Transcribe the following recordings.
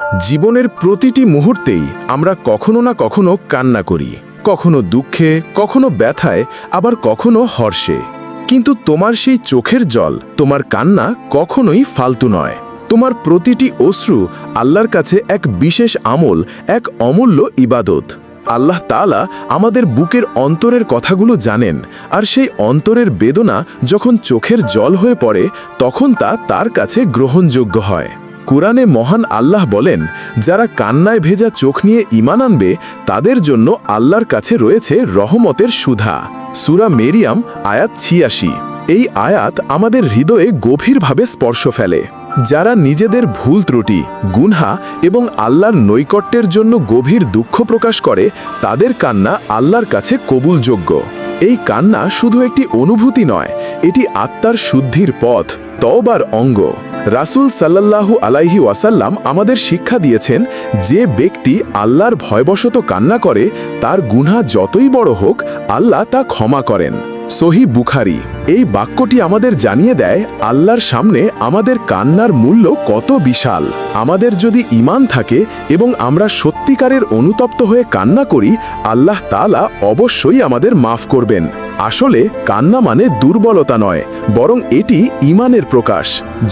জীবনের প্রতিটি মুহূর্তেই আমরা কখনো না কখনো কান্না করি, কখনো দুঃখে, কখনো ব্যথায়, আবার কখনো হর্ষে। কিন্তু তোমার সেই চোখের জল, তোমার কান্না কখনোই ফালতু নয়। তোমার প্রতিটি অশ্রু আল্লাহর কাছে এক বিশেষ আমল, এক অমূল্য ইবাদত। আল্লাহ তাআলা আমাদের বুকের অন্তরের কথাগুলো জানেন, আর সেই অন্তরের বেদনা যখন চোখের জল হয়ে পড়ে, তখন তা তার কাছে গ্রহণযোগ্য হয়। কোরআনে মহান আল্লাহ বলেন, যারা কান্নায় ভেজা চোখ নিয়ে ইমান আনবে, তাদের জন্য আল্লাহর কাছে রয়েছে রহমতের সুধা। সুরা মেরিয়াম, আয়াত ছিয়াশি। এই আয়াত আমাদের হৃদয়ে গভীরভাবে স্পর্শ ফেলে। যারা নিজেদের ভুল ত্রুটি, গুনহা এবং আল্লাহর নৈকট্যের জন্য গভীর দুঃখ প্রকাশ করে, তাদের কান্না আল্লাহর কাছে কবুলযোগ্য। এই কান্না শুধু একটি অনুভূতি নয়, এটি আত্মার শুদ্ধির পথ, তওবার অঙ্গ। রাসূল সাল্লাল্লাহু আলাইহি ওয়াসাল্লাম আমাদের শিক্ষা দিয়েছেন, যে ব্যক্তি আল্লাহর ভয়বশত কান্না করে, তার গুনহা যতই বড় হোক, আল্লাহ তা ক্ষমা করেন। সহি বুখারি, এই বাক্যটি আমাদের জানিয়ে দেয়, আল্লাহর সামনে আমাদের কান্নার মূল্য কত বিশাল। আমাদের যদি ইমান থাকে এবং আমরা সত্যিকারের অনুতপ্ত হয়ে কান্না করি, আল্লাহ তাআলা অবশ্যই আমাদের মাফ করবেন। আসলে কান্না মানে দুর্বলতা নয়, বরং এটি ইমানের প্রকাশ।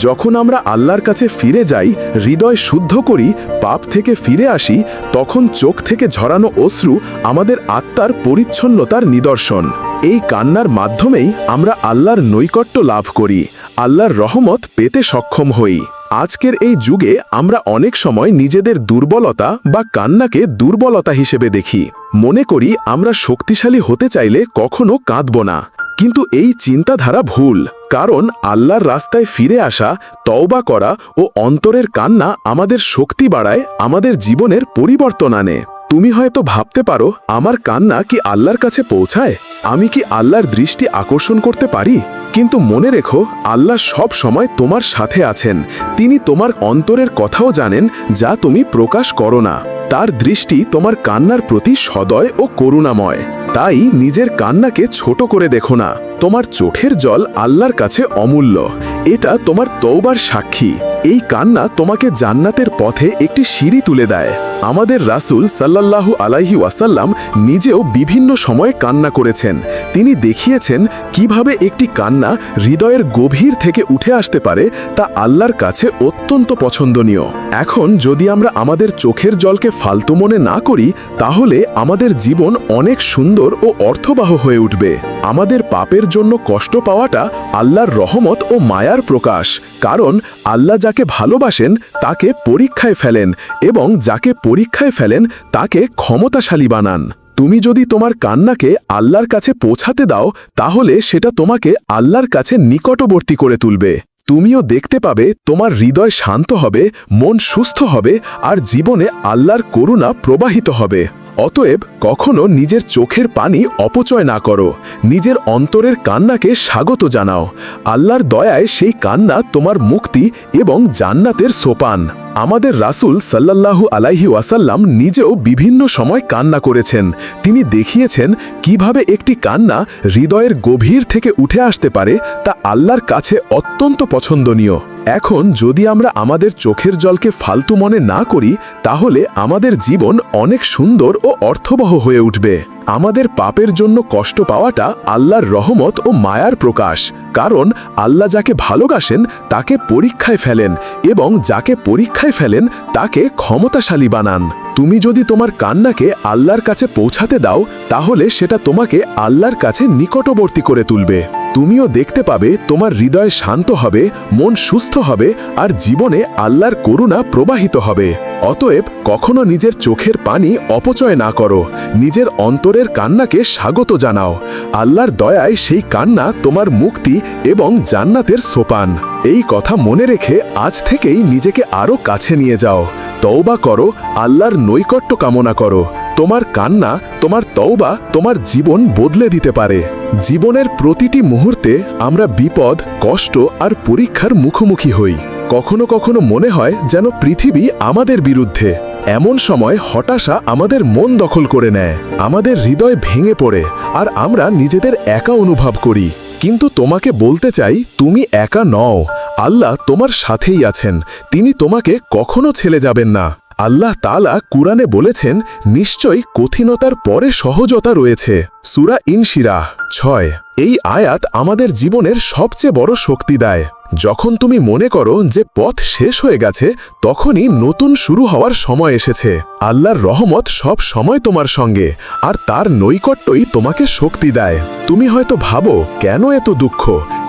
যখন আমরা আল্লাহর কাছে ফিরে যাই, হৃদয় শুদ্ধ করি, পাপ থেকে ফিরে আসি, তখন চোখ থেকে ঝরানো অশ্রু আমাদের আত্মার পরিচ্ছন্নতার নিদর্শন। এই কান্নার মাধ্যমেই আমরা আল্লাহর নৈকট্য লাভ করি, আল্লাহর রহমত পেতে সক্ষম হই। আজকের এই যুগে আমরা অনেক সময় নিজেদের দুর্বলতা বা কান্নাকে দুর্বলতা হিসেবে দেখি। মনে করি আমরা শক্তিশালী হতে চাইলে কখনো কাঁদব না। কিন্তু এই চিন্তাধারা ভুল, কারণ আল্লাহর রাস্তায় ফিরে আসা, তওবা করা ও অন্তরের কান্না আমাদের শক্তি বাড়ায়, আমাদের জীবনের পরিবর্তন আনে। তুমি হয়তো ভাবতে পারো, আমার কান্না কি আল্লাহর কাছে পৌঁছায়? আমি কি আল্লাহর দৃষ্টি আকর্ষণ করতে পারি? কিন্তু মনে রেখো, আল্লাহ সব সময় তোমার সাথে আছেন। তিনি তোমার অন্তরের কথাও জানেন, যা তুমি প্রকাশ করো না। তার দৃষ্টি তোমার কান্নার প্রতি সদয় ও করুণাময়। তাই নিজের কান্নাকে ছোট করে দেখো না। তোমার চোখের জল আল্লাহর কাছে অমূল্য। এটা তোমার তৌবার সাক্ষী। এই কান্না তোমাকে জান্নাতের পথে একটি সিঁড়ি তুলে দেয়। আমাদের রাসূল সাল্লাল্লাহু আলাইহি ওয়াসাল্লাম নিজেও বিভিন্ন সময়ে কান্না করেছেন। তিনি দেখিয়েছেন কীভাবে একটি কান্না হৃদয়ের গভীর থেকে উঠে আসতে পারে তা আল্লাহর কাছে অত্যন্ত পছন্দনীয়। এখন যদি আমরা আমাদের চোখের জলকে ফালতু মনে না করি, তাহলে আমাদের জীবন অনেক সুন্দর ও অর্থবাহ হয়ে উঠবে। আমাদের পাপের জন্য কষ্ট পাওয়াটা আল্লাহর রহমত ও মায়ার প্রকাশ, কারণ আল্লাহ যাকে ভালোবাসেন তাকে পরীক্ষায় ফেলেন এবং যাকে পরীক্ষায় ফেলেন তাকে ক্ষমতাশালী বানান। তুমি যদি তোমার কান্নাকে আল্লাহর কাছে পৌঁছাতে দাও, তাহলে সেটা তোমাকে আল্লাহর কাছে নিকটবর্তী করে তুলবে। তুমিও দেখতে পাবে তোমার হৃদয় শান্ত হবে, মন সুস্থ হবে, আর জীবনে আল্লাহর করুণা প্রবাহিত হবে। অতএব কখনো নিজের চোখের পানি অপচয় না করো। নিজের অন্তরের কান্নাকে স্বাগত জানাও। আল্লাহর দয়ায় সেই কান্না তোমার মুক্তি এবং জান্নাতের সোপান। আমাদের রাসূল সাল্লাল্লাহু আলাইহি ওয়াসাল্লাম নিজেও বিভিন্ন সময় কান্না করেছেন। তিনি দেখিয়েছেন কীভাবে একটি কান্না হৃদয়ের গভীর থেকে উঠে আসতে পারে তা আল্লাহর কাছে অত্যন্ত পছন্দনীয়। এখন যদি আমরা আমাদের চোখের জলকে ফালতু মনে না করি, তাহলে আমাদের জীবন অনেক সুন্দর ও অর্থবহ হয়ে উঠবে। আমাদের পাপের জন্য কষ্ট পাওয়াটা আল্লাহর রহমত ও মায়ার প্রকাশ, কারণ আল্লাহ যাকে ভালোবাসেন, তাকে পরীক্ষায় ফেলেন এবং যাকে পরীক্ষায় ফেলেন, তাকে ক্ষমতাশালী বানান। তুমি যদি তোমার কান্নাকে আল্লাহর কাছে পৌঁছাতে দাও, তাহলে সেটা তোমাকে আল্লাহর কাছে নিকটবর্তী করে তুলবে। তুমিও দেখতে পাবে তোমার হৃদয় শান্ত হবে, মন সুস্থ হবে আর জীবনে আল্লাহর করুণা প্রবাহিত হবে। অতএব কখনো নিজের চোখের পানি অপচয় না করো, নিজের অন্তরের কান্নাকে স্বাগত জানাও। আল্লাহর দয়ায় সেই কান্না তোমার মুক্তি এবং জান্নাতের সোপান। এই কথা মনে রেখে আজ থেকেই নিজেকে আরও কাছে নিয়ে যাও। তওবা করো, আল্লাহর নৈকট্য কামনা করো। তোমার কান্না, তোমার তওবা, তোমার জীবন বদলে দিতে পারে। জীবনের প্রতিটি মুহূর্তে আমরা বিপদ, কষ্ট আর পরীক্ষার মুখোমুখি হই। কখনো কখনো মনে হয় যেন পৃথিবী আমাদের বিরুদ্ধে। এমন সময় হতাশা আমাদের মন দখল করে নেয়। আমাদের হৃদয় ভেঙে পড়ে আর আমরা নিজেদের একা অনুভব করি। কিন্তু তোমাকে বলতে চাই, তুমি একা নও। আল্লাহ তোমার সাথেই আছেন। তিনি তোমাকে কখনো ছেলে যাবেন না। আল্লাহ তালা কুরআনে বলেছেন নিশ্চয়ই কঠিনতার পরে সহজতা রয়েছে। সুরা ইনশিরা ছয়। এই আয়াত আমাদের জীবনের সবচেয়ে বড় শক্তি দেয়। যখন তুমি মনে করো যে পথ শেষ হয়ে গেছে, তখনই নতুন শুরু হওয়ার সময় এসেছে। আল্লাহর রহমত সব সময় তোমার সঙ্গে, আর তার নৈকট্যই তোমাকে শক্তি দেয়। তুমি হয়তো ভাবো, কেন এত দুঃখ?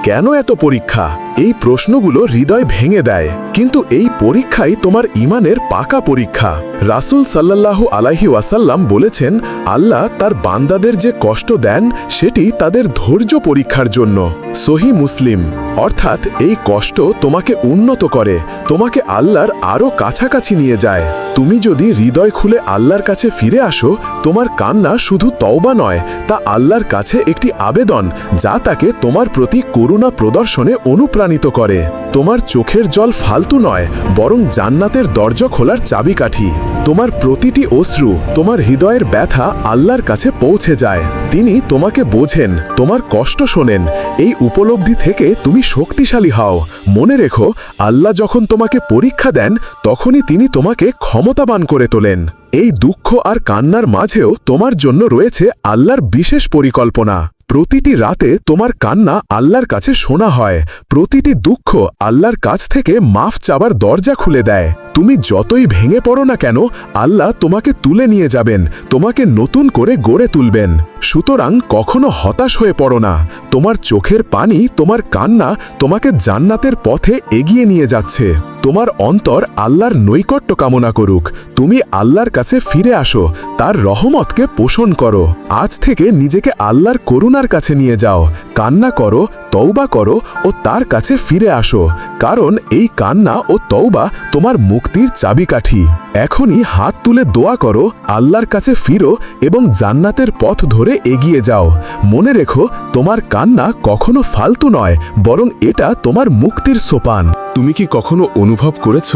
কেন এত পরীক্ষা? এই প্রশ্নগুলো হৃদয় ভেঙে দেয়। কিন্তু এই পরীক্ষাই তোমার ইমানের পাকা পরীক্ষা। রাসূল সাল্লাল্লাহু আলাইহি ওয়াসাল্লাম বলেছেন, আল্লাহ তার বান্দাদের যে কষ্ট দেন, সেটি তাদের ধৈর্য পরীক্ষার জন্য। সহি মুসলিম, অর্থাৎ এই কষ্ট তোমাকে উন্নত করে, তোমাকে আল্লাহর আরও কাছাকাছি নিয়ে যায়। তুমি যদি হৃদয় খুলে আল্লাহর কাছে ফিরে আসো, তোমার কান্না শুধু তওবা নয়, তা আল্লাহর কাছে একটি আবেদন, যা তাকে তোমার প্রতি করুণা প্রদর্শনে অনুপ্রাণিত করে। তোমার চোখের জল ফালতু নয়, বরং জান্নাতের দরজা খোলার চাবিকাঠি। তোমার প্রতিটি অশ্রু, তোমার হৃদয়ের ব্যথা আল্লাহর কাছে পৌঁছে যায়। তিনি তোমাকে বোঝেন, তোমার কষ্ট শোনেন, এই উপলব্ধি থেকে তুমি শক্তিশালী হও। মনে রেখো, আল্লাহ যখন তোমাকে পরীক্ষা দেন, তখনই তিনি তোমাকে ক্ষমতাবান করে তোলেন। এই দুঃখ আর কান্নার মাঝেও তোমার জন্য রয়েছে আল্লাহর বিশেষ পরিকল্পনা। প্রতিটি রাতে তোমার কান্না আল্লাহর কাছে শোনা হয়। প্রতিটি দুঃখ আল্লাহর কাছ থেকে মাফ চাবার দরজা খুলে দেয়। তুমি যতই ভেঙে পড়ো না কেন, আল্লাহ তোমাকে তুলে নিয়ে যাবেন, তোমাকে নতুন করে গড়ে তুলবেন। সুতরাং কখনো হতাশ হয়ে পড়ো না। তোমার চোখের পানি, তোমার কান্না তোমাকে জান্নাতের পথে এগিয়ে নিয়ে যাচ্ছে। তোমার অন্তর আল্লাহর নৈকট্য কামনা করুক। তুমি আল্লাহর কাছে ফিরে আসো, তার রহমতকে পোষণ করো। আজ থেকে নিজেকে আল্লাহর করুণার কাছে নিয়ে যাও। কান্না করো তৌবা করো ও তার কাছে ফিরে আসো। কারণ এই কান্না ও তৌবা তোমার মুক্তির চাবিকাঠি। এখনই হাত তুলে দোয়া করো, আল্লাহর কাছে ফিরো এবং জান্নাতের পথ ধরে এগিয়ে যাও। মনে রেখো, তোমার কান্না কখনো ফালতু নয়, বরং এটা তোমার মুক্তির সোপান। তুমি কি কখনো অনুভব করেছ?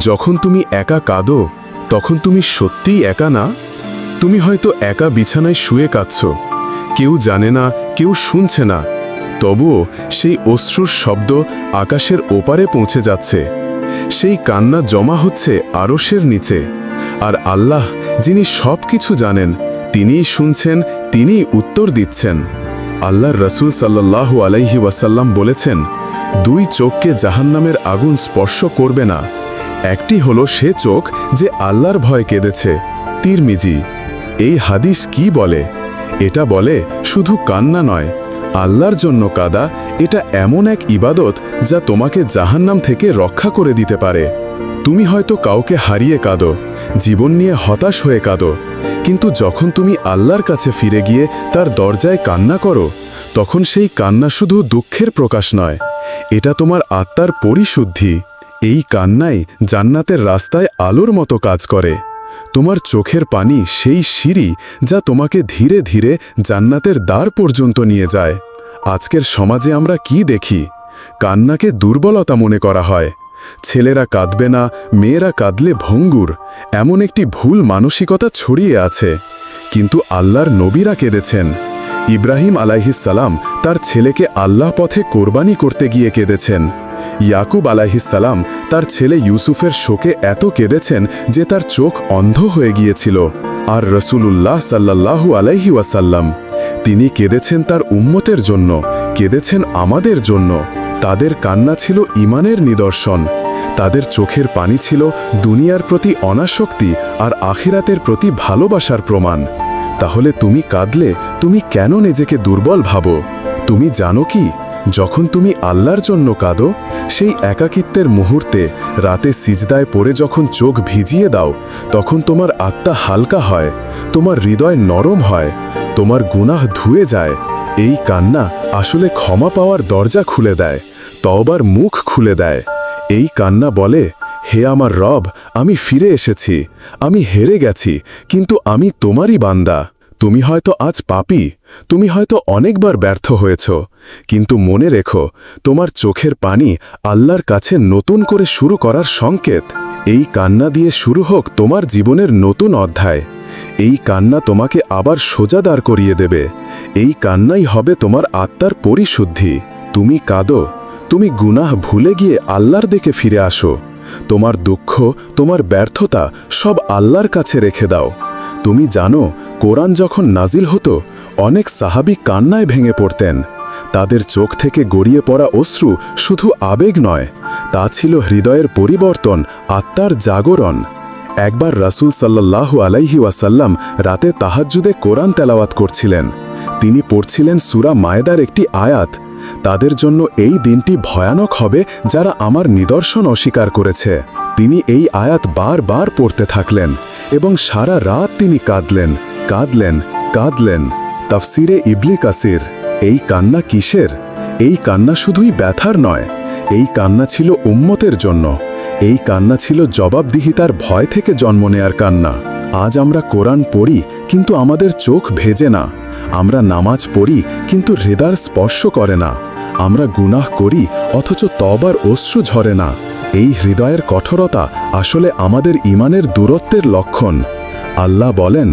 যখন তুমি একা কাঁদো, তখন তুমি সত্যিই একা না? তুমি হয়তো একা বিছানায় শুয়ে কাঁদছ। কেউ জানে না, কেউ শুনছে না। তবুও সেই অশ্রুর শব্দ আকাশের ওপারে পৌঁছে যাচ্ছে। সেই কান্না জমা হচ্ছে আরশের নিচে। আর আল্লাহ, যিনি সব কিছু জানেন, তিনিই শুনছেন, তিনিই উত্তর দিচ্ছেন। আল্লাহর রসুল সাল্লাল্লাহু আলাইহি ওয়াসাল্লাম বলেছেন, দুই চোখকে জাহান্নামের আগুন স্পর্শ করবে না। একটি হলো সে চোখ যে আল্লাহর ভয় কেঁদেছে। তিরমিজি, এই হাদিস কি বলে? এটা বলে শুধু কান্না নয়, আল্লাহর জন্য কাদা, এটা এমন এক ইবাদত যা তোমাকে জাহান্নাম থেকে রক্ষা করে দিতে পারে। তুমি হয়তো কাউকে হারিয়ে কাঁদো, জীবন নিয়ে হতাশ হয়ে কাঁদো, কিন্তু যখন তুমি আল্লাহর কাছে ফিরে গিয়ে তার দরজায় কান্না করো, তখন সেই কান্না শুধু দুঃখের প্রকাশ নয়, এটা তোমার আত্মার পরিশুদ্ধি। এই কান্নাই জান্নাতের রাস্তায় আলোর মতো কাজ করে। তোমার চোখের পানি সেই সিঁড়ি যা তোমাকে ধীরে ধীরে জান্নাতের দ্বার পর্যন্ত নিয়ে যায়। আজকের সমাজে আমরা কি দেখি? কান্নাকে দুর্বলতা মনে করা হয়। ছেলেরা কাঁদবে না, মেয়েরা কাঁদলে ভঙ্গুর, এমন একটি ভুল মানসিকতা ছড়িয়ে আছে। কিন্তু আল্লাহর নবীরা কেঁদেছেন। ইব্রাহিম আলাইহিসালাম তার ছেলেকে আল্লাহ পথে কোরবানি করতে গিয়ে কেঁদেছেন। ইয়াকুব আলাইহিসালাম তার ছেলে ইউসুফের শোকে এত কেঁদেছেন যে তার চোখ অন্ধ হয়ে গিয়েছিল। আর রসুলুল্লাহ সাল্লাল্লাহু আলাইহি ওয়াসাল্লাম, তিনি কেঁদেছেন তার উম্মতের জন্য, কেঁদেছেন আমাদের জন্য। তাদের কান্না ছিল ইমানের নিদর্শন। তাদের চোখের পানি ছিল দুনিয়ার প্রতি অনাসক্তি আর আখিরাতের প্রতি ভালোবাসার প্রমাণ। তাহলে তুমি কাঁদলে, তুমি কেন নিজেকে দুর্বল ভাবো? তুমি জানো কি? যখন তুমি আল্লাহর জন্য কাঁদো, সেই একাকিত্বের মুহূর্তে রাতে সিজদায় পড়ে যখন চোখ ভিজিয়ে দাও, তখন তোমার আত্মা হালকা হয়, তোমার হৃদয় নরম হয়, তোমার গুনাহ ধুয়ে যায়। এই কান্না আসলে ক্ষমা পাওয়ার দরজা খুলে দেয় তবার মুখ খুলে দেয়। এই কান্না বলে, হে আমার রব, আমি ফিরে এসেছি, আমি হেরে গেছি, কিন্তু আমি তোমারই বান্দা। তুমি হয়তো আজ পাপি, তুমি হয়তো অনেকবার ব্যর্থ হয়েছ, কিন্তু মনে রেখো, তোমার চোখের পানি আল্লাহর কাছে নতুন করে শুরু করার সংকেত। এই কান্না দিয়ে শুরু হোক তোমার জীবনের নতুন অধ্যায়। এই কান্না তোমাকে আবার সোজা দাঁড় করিয়ে দেবে। এই কান্নাই হবে তোমার আত্মার পরিশুদ্ধি। তুমি কাঁদো তুমি গুনাহ ভুলে গিয়ে আল্লাহর দিকে ফিরে আসো। তোমার দুঃখ, তোমার ব্যর্থতা সব আল্লাহর কাছে রেখে দাও। তুমি জানো, কোরআন যখন নাজিল হতো, অনেক সাহাবি কান্নায় ভেঙে পড়তেন। তাদের চোখ থেকে গড়িয়ে পড়া অশ্রু শুধু আবেগ নয়, তা ছিল হৃদয়ের পরিবর্তন, আত্মার জাগরণ। একবার রাসূল সাল্লাল্লাহু আলাইহি ওয়াসাল্লাম রাতে তাহাজ্জুদে কোরআন তেলাওয়াত করছিলেন। তিনি পড়ছিলেন সূরা মায়েদার একটি আয়াত। তাদের জন্য এই দিনটি ভয়ানক হবে যারা আমার নিদর্শন অস্বীকার করেছে। তিনি এই আয়াত বারবার পড়তে থাকলেন এবং সারা রাত তিনি কাঁদলেন কাঁদলেন কাঁদলেন। তাফসিরে ইবলি কাসির, এই কান্না কিসের? এই কান্না শুধুই ব্যথার নয়। এই কান্না ছিল উম্মতের জন্য। এই কান্না ছিল জবাবদিহিতার ভয় থেকে জন্ম নেয়ার কান্না। আজ আমরা কোরআন পড়ি, কিন্তু আমাদের চোখ ভেজে না। আমরা নামাজ পড়ি, কিন্তু হৃদার স্পর্শ করে না। আমরা গুনাহ করি, অথচ তবার অশ্রু ঝরে না। এই হৃদয়ের কঠোরতা আসলে আমাদের ইমানের দূরত্বের লক্ষণ। আল্লাহ বলেন,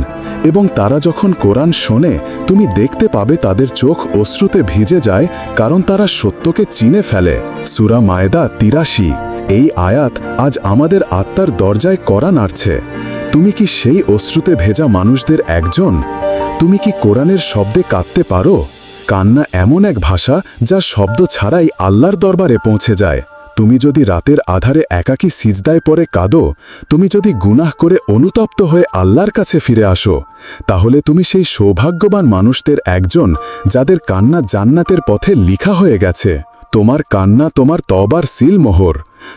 এবং তারা যখন কোরআন শোনে, তুমি দেখতে পাবে তাদের চোখ অশ্রুতে ভিজে যায়, কারণ তারা সত্যকে চিনে ফেলে। সুরা মায়দা তিরাশি। এই আয়াত আজ আমাদের আত্মার দরজায় করা নাড়ছে। তুমি কি সেই অশ্রুতে ভেজা মানুষদের একজন? তুমি কি কোরআনের শব্দে কাঁদতে পারো? কান্না এমন এক ভাষা যা শব্দ ছাড়াই আল্লাহর দরবারে পৌঁছে যায়। তুমি যদি রাতের আধারে একাকী সিজদায় পরে কাঁদো, তুমি যদি গুনাহ করে অনুতপ্ত হয়ে আল্লাহর কাছে ফিরে আসো, তাহলে তুমি সেই সৌভাগ্যবান মানুষদের একজন যাদের কান্না জান্নাতের পথে লিখা হয়ে গেছে। তোমার কান্না তোমার তবার সিল মোহর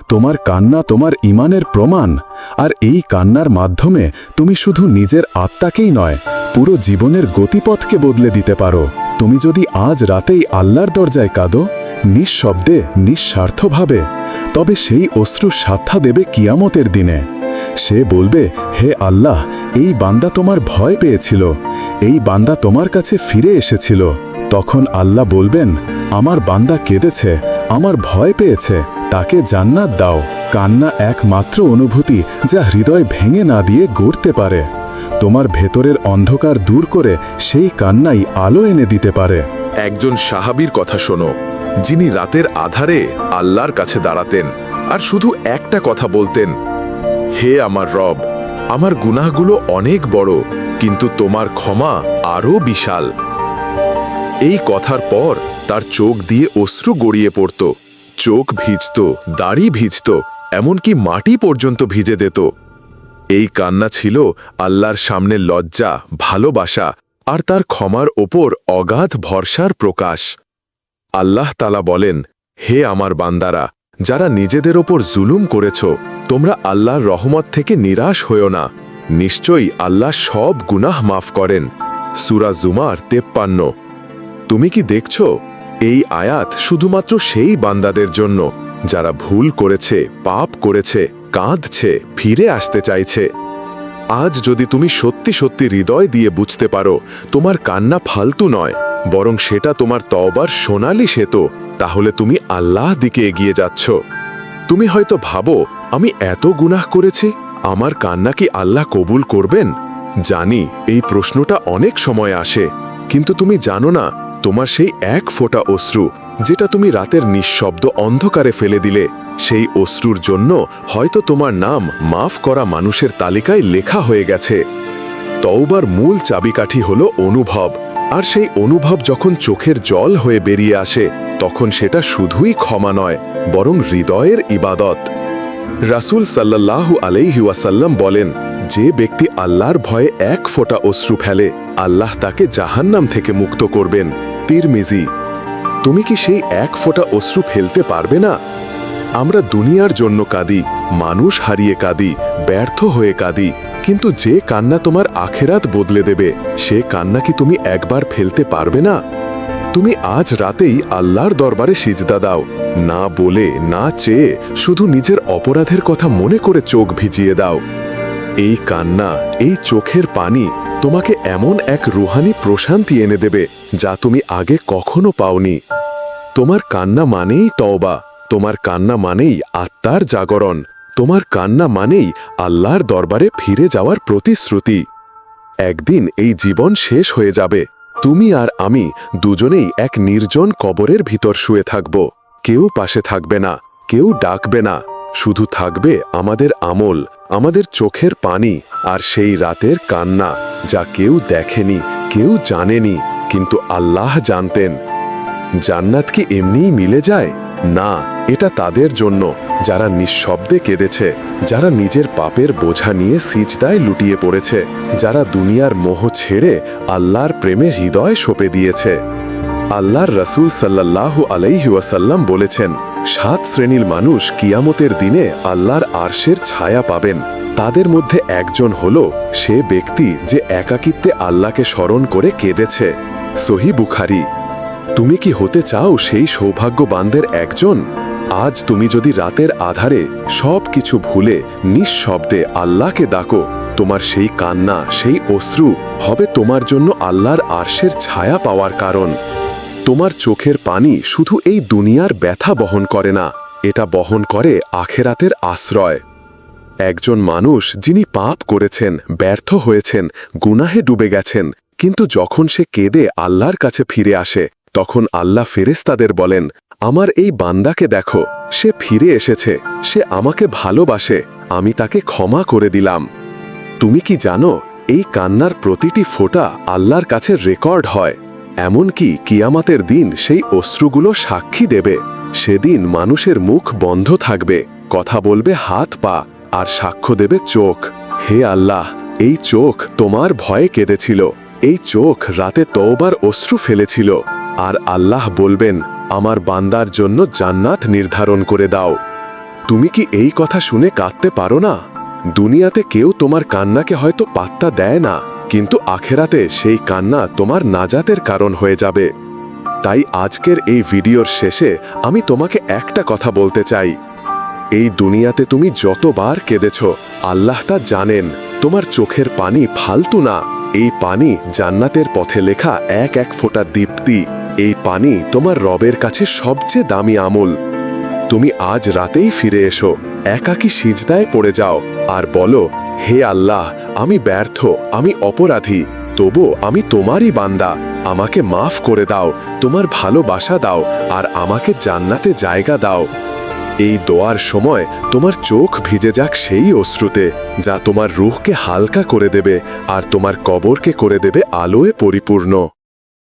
তোমার কান্না তোমার ইমানের প্রমাণ, আর এই কান্নার মাধ্যমে তুমি শুধু নিজের আত্মাকেই নয়, পুরো জীবনের গতিপথকে বদলে দিতে পারো। তুমি যদি আজ রাতেই আল্লাহর দরজায় কাঁদো, নিঃশব্দে, নিঃস্বার্থভাবে, তবে সেই অশ্রু সাথা দেবে কিয়ামতের দিনে। সে বলবে, হে আল্লাহ, এই বান্দা তোমার ভয় পেয়েছিল, এই বান্দা তোমার কাছে ফিরে এসেছিল। তখন আল্লাহ বলবেন আমার বান্দা কেঁদেছে, আমার ভয় পেয়েছে, তাকে জান্নাত দাও। কান্না একমাত্র অনুভূতি যা হৃদয় ভেঙে না দিয়ে গড়তে পারে। তোমার ভেতরের অন্ধকার দূর করে সেই কান্নাই আলো এনে দিতে পারে। একজন সাহাবীর কথা শোনো, যিনি রাতের আধারে আল্লাহর কাছে দাঁড়াতেন আর শুধু একটা কথা বলতেন, হে আমার রব, আমার গুনাহগুলো অনেক বড়, কিন্তু তোমার ক্ষমা আরও বিশাল। এই কথার পর তার চোখ দিয়ে অশ্রু গড়িয়ে পড়ত। চোখ ভিজত, দাড়ি ভিজত, এমনকি মাটি পর্যন্ত ভিজে দিত এই কান্না ছিল আল্লাহর সামনে লজ্জা, ভালোবাসা আর তার ক্ষমার ওপর অগাধ ভরসার প্রকাশ। আল্লাহ তালা বলেন, হে আমার বান্দারা, যারা নিজেদের ওপর জুলুম করেছ, তোমরা আল্লাহর রহমত থেকে নিরাশ হইও না। নিশ্চয়ই আল্লাহ সব গুনাহ মাফ করেন। সুরা জুমার তেপ্পান্ন। তুমি কি দেখছ? এই আয়াত শুধুমাত্র সেই বান্দাদের জন্য, যারা ভুল করেছে, পাপ করেছে, কাঁদছে, ফিরে আসতে চাইছে। আজ যদি তুমি সত্যি সত্যি হৃদয় দিয়ে বুঝতে পারো, তোমার কান্না ফালতু নয়, বরং সেটা তোমার তবার সোনালি সেতো, তাহলে তুমি আল্লাহ দিকে এগিয়ে যাচ্ছ। তুমি হয়তো ভাবো, আমি এত গুনাহ করেছি, আমার কান্না কি আল্লাহ কবুল করবেন? জানি, এই প্রশ্নটা অনেক সময় আসে, কিন্তু তুমি জানো না তোমার সেই এক ফোঁটা অশ্রু যেটা তুমি রাতের নিঃশব্দ অন্ধকারে ফেলে দিলে, সেই অশ্রুর জন্য হয়তো তোমার নাম মাফ করা মানুষের তালিকায় লেখা হয়ে গেছে। তওবার মূল চাবিকাঠি হলো অনুভব, আর সেই অনুভব যখন চোখের জল হয়ে বেরিয়ে আসে, তখন সেটা শুধুই ক্ষমা নয়, বরং হৃদয়ের ইবাদত। রাসূল সাল্লাল্লাহু আলাইহি ওয়াসাল্লাম বলেন যে ব্যক্তি আল্লাহর ভয়ে এক ফোঁটা অশ্রু ফেলে, আল্লাহ তাকে জাহান্নাম থেকে মুক্ত করবেন। তিরমিজি, তুমি কি সেই এক ফোঁটা অশ্রু ফেলতে পারবে না? আমরা দুনিয়ার জন্য কাঁদি, মানুষ হারিয়ে কাঁদি, ব্যর্থ হয়ে কাঁদি, কিন্তু যে কান্না তোমার আখেরাত বদলে দেবে, সে কান্না কি তুমি একবার ফেলতে পারবে না? তুমি আজ রাতেই আল্লাহর দরবারে সিজদা দাও, না বলে, না চেয়ে, শুধু নিজের অপরাধের কথা মনে করে চোখ ভিজিয়ে দাও। এই কান্না, এই চোখের পানি তোমাকে এমন এক রুহানি প্রশান্তি এনে দেবে যা তুমি আগে কখনো পাওনি। তোমার কান্না মানেই তওবা, তোমার কান্না মানেই আত্মার জাগরণ, তোমার কান্না মানেই আল্লাহর দরবারে ফিরে যাওয়ার প্রতিশ্রুতি। একদিন এই জীবন শেষ হয়ে যাবে। তুমি আর আমি দুজনেই এক নির্জন কবরের ভিতর শুয়ে থাকব। কেউ পাশে থাকবে না, কেউ ডাকবে না। শুধু থাকবে আমাদের আমল, আমাদের চোখের পানি আর সেই রাতের কান্না যা কেউ দেখেনি, কেউ জানেনি, কিন্তু আল্লাহ জানতেন। জান্নাত কি এমনিই মিলে যায়? না, এটা তাদের জন্য। যারা নিঃশব্দে কেঁদেছে, যারা নিজের পাপের বোঝা নিয়ে সিজদায় লুটিয়ে পড়েছে, যারা দুনিয়ার মোহ ছেড়ে আল্লাহর প্রেমে হৃদয় সঁপে দিয়েছে। আল্লাহর রসুল সাল্লাল্লাহু আলাইহি ওয়াসাল্লাম বলেছেন, সাত শ্রেণির মানুষ কিয়ামতের দিনে আল্লাহর আরশের ছায়া পাবেন। তাদের মধ্যে একজন হল সে ব্যক্তি যে একাকিত্বে আল্লাহকে স্মরণ করে কেঁদেছে। সহি বুখারি। তুমি কি হতে চাও সেই সৌভাগ্যবানদের একজন? আজ তুমি যদি রাতের আধারে সব কিছু ভুলে নিঃশব্দে আল্লাহকে ডাকো, তোমার সেই কান্না, সেই অশ্রু হবে তোমার জন্য আল্লাহর আরশের ছায়া পাওয়ার কারণ। তোমার চোখের পানি শুধু এই দুনিয়ার ব্যথা বহন করে না, এটা বহন করে আখেরাতের আশ্রয়। একজন মানুষ যিনি পাপ করেছেন, ব্যর্থ হয়েছেন, গুনাহে ডুবে গেছেন, কিন্তু যখন সে কেঁদে আল্লাহর কাছে ফিরে আসে, তখন আল্লাহ ফেরেস্তাদের বলেন, আমার এই বান্দাকে দেখো, সে ফিরে এসেছে, সে আমাকে ভালোবাসে, আমি তাকে ক্ষমা করে দিলাম। তুমি কি জানো, এই কান্নার প্রতিটি ফোটা আল্লাহর কাছে রেকর্ড হয়? এমনকি কিয়ামাতের দিন সেই অশ্রুগুলো সাক্ষী দেবে। সেদিন মানুষের মুখ বন্ধ থাকবে, কথা বলবে হাত পা, আর সাক্ষ্য দেবে চোখ। হে আল্লাহ, এই চোখ তোমার ভয়ে কেঁদেছিল, এই চোখ রাতে তওবার অশ্রু ফেলেছিল। আর আল্লাহ বলবেন, আমার বান্দার জন্য জান্নাত নির্ধারণ করে দাও। তুমি কি এই কথা শুনে কাঁদতে পারো না? দুনিয়াতে কেউ তোমার কান্নাকে হয়তো পাত্তা দেয় না। কিন্তু আখেরাতে সেই কান্না তোমার নাজাতের কারণ হয়ে যাবে। তাই আজকের এই ভিডিওর শেষে আমি তোমাকে একটা কথা বলতে চাই। এই দুনিয়াতে তুমি যতবার কেঁদেছ, আল্লাহ তা জানেন। তোমার চোখের পানি ফালতু না। এই পানি জান্নাতের পথে লেখা এক এক ফোঁটা দীপ্তি। এই পানি তোমার রবের কাছে সবচেয়ে দামি আমল। তুমি আজ রাতেই ফিরে এসো, একাকি সিজদায় পড়ে যাও, আর বলো হে আল্লাহ, আমি ব্যর্থ, আমি অপরাধী তবু আমি তোমারই বান্দা। আমাকে মাফ করে দাও, তোমার ভালোবাসা দাও, আর আমাকে জান্নাতে জায়গা দাও। এই দোয়ার সময় তোমার চোখ ভিজে যাক সেই অশ্রুতে, যা তোমার রুহকে হালকা করে দেবে, আর তোমার কবরকে করে দেবে আলোয় পরিপূর্ণ।